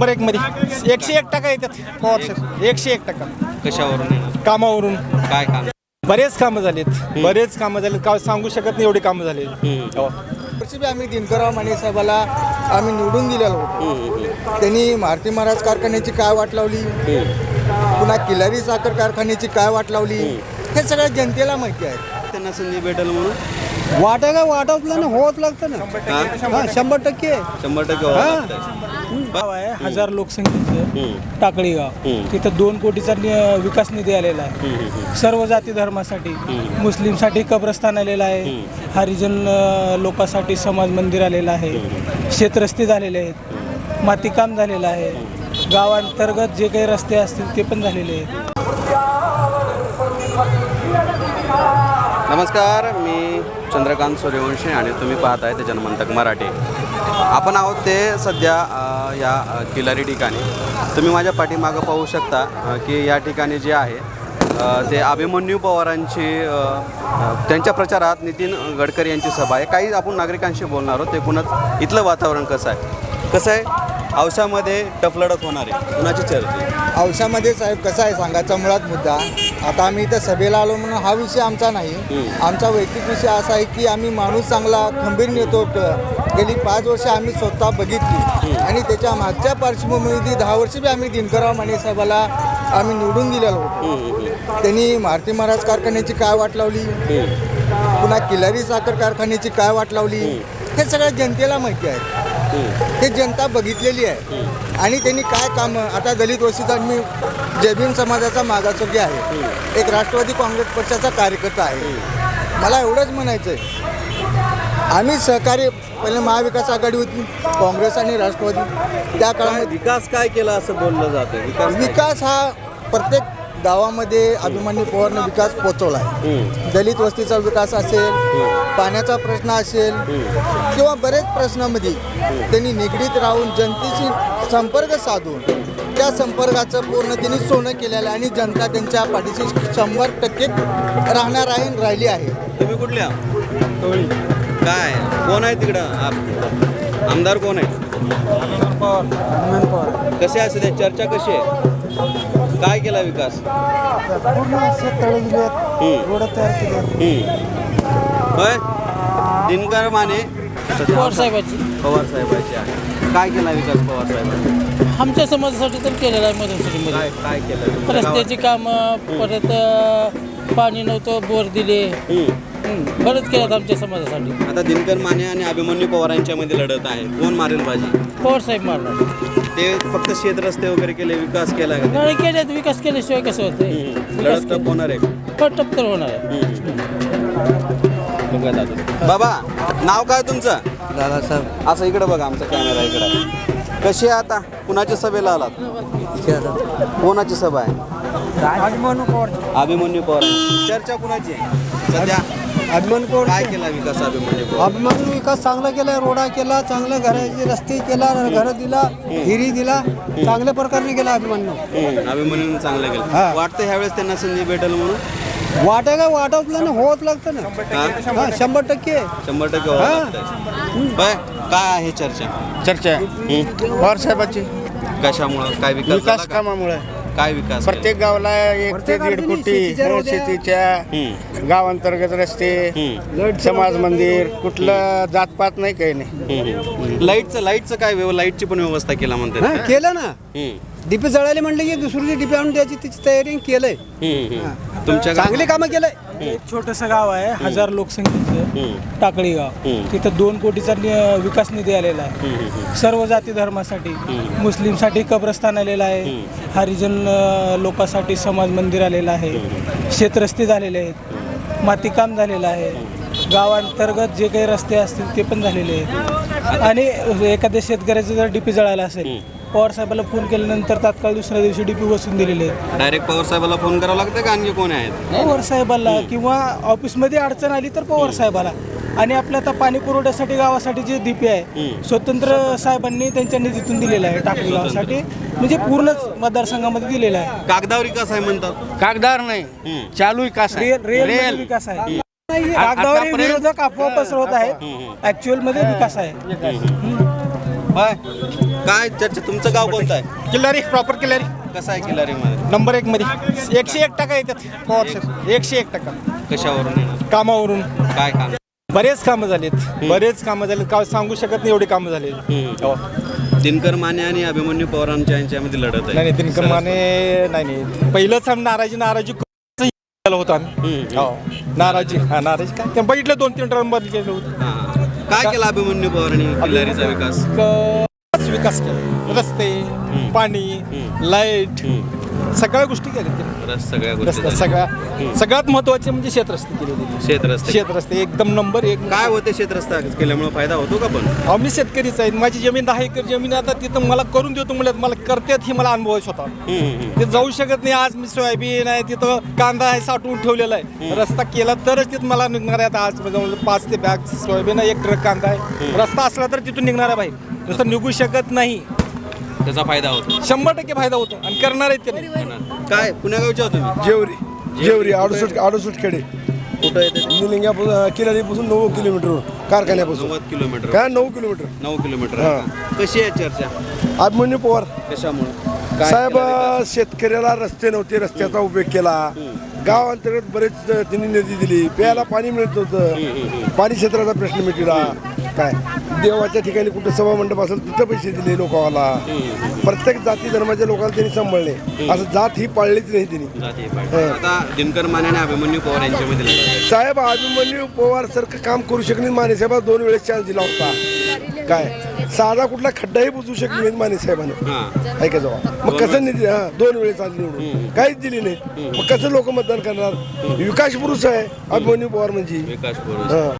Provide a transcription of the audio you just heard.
Number एक मध्ये एकशे एक टक्का येतात. पवार साहेब एकशे एक टक्का. कशावरून? येणार कामावरून. काय काम? बरेच कामं झालेत. बरेच कामं झालेत. का सांगू शकत नाही एवढी कामं झाली हो. वर्षी बी आम्ही दिनकरराव माने साहेबाला आम्ही निवडून दिलेलो होतो. त्यांनी भारती महाराज कारखान्याची काय वाट लावली? पुन्हा किल्लारी साखर कारखान्याची काय वाट लावली? हे सगळ्या जनतेला माहिती आहे. त्यांना संधी भेटेल म्हणून? वाटा काय वाटवलं ना होत लागतं ना. हा? हा शंभर टक्के. शंभर टक्के व्हावं लागतंय. गाव आहे हजार लोकसंख्येचं हम्म. टाकळी गाव हम्म. तिथं दोन कोटीचा नि- विकास निधी आलेला आहे. सर्व जाती धर्मासाठी मुस्लिमसाठी कब्रस्तान आलेलं आहे. हरिजन अ, लोकांसाठी समाज मंदिर आलेलं आहे. शेतरस्ते झालेले आहेत. मातीकाम झालेलं आहे. गावांतर्गत जे काही रस्ते असतील ते पण झालेले आहेत. नमस्कार मी चंद्रकांत सूर्यवंशी आणि तुम्ही पाहत आहे ते जनमंतक मराठी. आपण आहोत ते सध्या या किल्लारी ठिकाणी. तुम्ही माझ्या पाठीमागं पाहू शकता की या ठिकाणी जे आहे ते अभिमन्यू पवारांची त्यांच्या प्रचारात नितीन गडकरी यांची सभा आहे. काही आपण नागरिकांशी बोलणार आहोत एकूणच इथलं वातावरण कसं आहे? कसं आहे? औसामध्ये टफलडत होणार आहे. कुणाची चर्चा औषधामध्ये साहेब कसं आहे? सांगायचा मुळात मुद्दा. आता आम्ही इथं सभेला आलो म्हणून हा विषय आमचा नाही. आमचा वैयक्तिक विषय असा आहे की आम्ही माणूस चांगला खंबीर नेतो. गेली पाच वर्ष आम्ही स्वतः बघितली. आणि त्याच्या मागच्या पार्श्वभूमीमध्ये दहा वर्ष बी आम्ही दिनकरराव माने साहेबाला आम्ही निवडून दिलेलो होतो. त्यांनी भारती महाराज कारखान्याची काय वाट लावली? पुन्हा किल्लारी साखर कारखान्याची काय वाट लावली? हे सगळ्या जनतेला माहिती आहे. हे जनता बघितलेली आहे. आणि त्यांनी काय काम आता दलित वस्तीचा मी जयभीम समाजाचा मागासवर्गीय आहे. एक राष्ट्रवादी काँग्रेस पक्षाचा कार्यकर्ता आहे. मला एवढंच म्हणायचं आहे आम्ही सहकार्य पहिले महाविकास आघाडी होती काँग्रेस आणि राष्ट्रवादी. त्या काळामध्ये विकास काय केला असं बोललं जातं विकास हा प्रत्येक गावामध्ये अभिमानी पवारने विकास पोचवला आहे. दलित वस्तीचा विकास असेल पाण्याचा प्रश्न असेल किंवा बरेच प्रश्नामध्ये त्यांनी निगडीत राहून जनतेशी संपर्क साधून त्या संपर्काचं पूर्ण त्यांनी सोनं केलेलं आहे आणि जनता त्यांच्या पाठीशी शंभर टक्के राहणार आहे आणि राहिली आहे. तुम्ही कुठल्या? काय? कोण आहे तिकडं? आमदार कोण आहे? कसे असते ते चर्चा कशी आहे? काय केला विकास? हम्म. रोड तयार केले हम्म. होय? दिनकर माने? पवार साहेबाची. पवार साहेबांचे आहे. काय केला विकास पवार साहेबांनी? आमच्या समाजासाठी तर केलेला आहे मधुसिटीमध्ये काय काय केलं? रस्त्याची कामं परत पाणी नव्हतं बोर दिले. हं, बरंच केलं आमच्या समाजासाठी. आता दिनकर माने आणि अभिमन्यू पवारांच्या मध्ये लढत आहे. कोण मारेल बाजी? पवार साहेब मारणार. ते फक्त शेत रस्ते वगैरे केले विकास केला का? नाही केल्यात विकास केल्याशिवाय कसं होतं. लढत तर होणार आहे. टप तर होणार आहे. बघा दादा. बाबा नाव काय तुमचं? दादासाहेब. असं इकडे बघा आमचा कॅमेरा इकडे. कशी आहे आता? कुणाच्या सभेला आलात? कोणाची सभा आहे? अभिमन्यू पवार. चर्चा कुणाची आहे? सध्या? अभिमान कोण? काय केला विकास अभिमन्यू पवार अभिमान विकास चांगला केला रोडा केला चांगल्या घराचे रस्ते केला घर दिला हिरी दिला चांगल्या प्रकारे केला अभिमाननं. हम्म, अभिमन्यूने चांगलं हा. केलं वाटतं ह्यावेळेस त्यांना संधी भेटेल म्हणून? वाटा काय वाटवलं ना होत लागतं ना. हा? हा शंभर टक्के. शंभर टक्के. व्हावं लागतंय. होय? काय आहे चर्चा? चर्चा पवार साहेबांची कशामुळं? काय विकास विकास झाला का? कामामुळे. काय विकास प्रत्येक गावाला एक ते दीड कोटी शेतीच्या हम्म, गावांतर्गत रस्ते समाज मंदिर कुठलं जातपात नाही काही नाही. हम्म. लाईटचं लाईटचं काय व्यव लाईटची पण व्यवस्था केला म्हणते हा केलं ना. डीपी जळाले म्हणलं की दुसरी डीपी आणून द्यायची त्याची तयारी केलंय. तुमच्या चांगली कामं केलंय. एक छोटंसं गाव आहे हजार लोकसंख्येचं. हम्म, टाकळी गाव. तिथं दोन कोटीचा विकास निधी आलेला आहे. सर्व जाती धर्मासाठी मुस्लिमसाठी कब्रस्तान आलेलं आहे. हरिजन लोकांसाठी समाज मंदिर आलेलं आहे. शेतरस्ते झालेले आहेत. मातीकाम झालेलं आहे. गावांतर्गत जे काही रस्ते असतील ते पण झालेले आहेत. आणि एखाद्या शेतकऱ्याचं जर डीपी जळाला असेल पवार साहेबाला फोन केल्यानंतर तात्काळ दुसऱ्या दिवशी डीपी बसून दिलेले आहेत. डायरेक्ट पवार साहेबाला फोन करावा लागतं का? आणखी कोण आहेत? पवार साहेबाला किंवा ऑफिसमध्ये अडचण आली तर पवार साहेबाला. आणि आपल्या आता पाणी पुरवठ्यासाठी गावासाठी जे डीपी आहे स्वतंत्र साहेबांनी त्यांच्या निधीतून दिलेलं आहे टाकळी गावासाठी. म्हणजे पूर्णच मतदारसंघामध्ये दिलेलं आहे. कागदावर विकास आहे म्हणतात. कागदार नाही. चालू विकास आहे. रेल. विकास आहे. कागदावर हे आतापर्यंत- विरोधक अफवा पसरवत आहेत. ऍक्च्युअलमध्ये विकास आहे. होय काय चर्चा तुमचं गाव कोणतं आहे? किल्लारी प्रॉपर किल्लारी. कसं आहे किल्लारीमध्ये? नंबर एक मध्ये. एकशे एक टक्का येतात. पवार साहेब एकशे एक टक्का. कशावरून येणार? कामावरून. काय काम? बरेच कामं झालेत. बरेच कामं झालेत. काय सांगू शकत नाही एवढी कामं झाली हो. दिनकर माने आणि अभिमन्यू पवारांच्या यांच्यामध्ये लढत आहे. नाही नाही दिनकर माने नाही नाही. पहिलंच आम्ही नाराजी नाराजी होतं आम्ही. हो. नाराजी. हा नाराजी. काय? ते बघितलं दोन तीन टर्म बदल केलं होतं हां. काय केलं अभिमन्यू पवारांनी किल्लारीचा विकास? विकास केला रस्ते पाणी लाइट सगळ्या गोष्टी केल्या. त्यांनी. रस सगळ्या गोष्टी रस्ते झाल्या. सगळ्या सगळ्यात महत्त्वाचे म्हणजे शेतरस्ते केले त्यांनी. शेत रस्ते शेतरस्ते एकदम नंबर एक. काय होते शेत रस्ता केल्यामुळे फायदा होतो का पण? अहो, मी शेतकरीच आहे. माझी जमीन दहा एकर जमीन आहे, आता तिथं मला करून देतो म्हणलं मला करतात ही मला अनुभव आहे स्वतः ते जाऊ शकत नाही. आज मी सोयाबीन आहे तिथं कांदा आहे साठवून ठेवलेला आहे. रस्ता केला तरच तिथं मला निघणार आहे. आता आज जवळ पाच ते बॅग सोयाबीन आहे एक ट्रक कांदा आहे. रस्ता असला तर तिथून निघणार आहे बाहेर. नुसतं निघू शकत नाही. त्याचा फायदा होतो. शंभर टक्के फायदा होतो आणि करणार आहेत त्यांनी. काय पुण्या गावच्या हो तुम्ही जेवरी जेवरी अडुसष्ट अडुसष्ट खेडे. कुठं येते ते? नऊ किलोमीटर कारखान्यापासून. नव्वद किलोमीटर. काय? नऊ किलोमीटर. नऊ किलोमीटर आहे का? कशी आहे चर्चा? अभिमन्यू पवार. कशामुळे? काय साहेब केलं ते शेतकऱ्याला रस्ते नव्हते रस्त्याचा उपयोग केला. गाव अंतर्गत बरेच त्यांनी नदी दिली. प्यायला पाणी मिळत होतं. पाणी क्षेत्राचा प्रश्न मिटला. काय? देवाच्या ठिकाणी कुठं सभा मंडप असेल तिथं पैसे दिले लोकांना. प्रत्येक जाती धर्माच्या लोकांना त्यांनी सांभाळले. असं जात ही पाळलीच नाही त्यांनी. आता दिनकर माने आणि अभिमन्यू पवार यांच्यामध्ये. साहेब अभिमन्यू पवार सारखं काम करू शकले माने साहेब दोन वेळेस चान्स दिला होता. काय? साधा कुठला खड्डाही बुजवू शकले नाहीत माने साहेबांना. हां. ऐका जावा मग कसं निधी हा दोन वेळेस आली निवडून. काहीच दिली नाही. मग कसं लोक मतदान करणार? विकास पुरुष आहे अभिमन्यू पवार म्हणजे. विकास पुरुष. हा.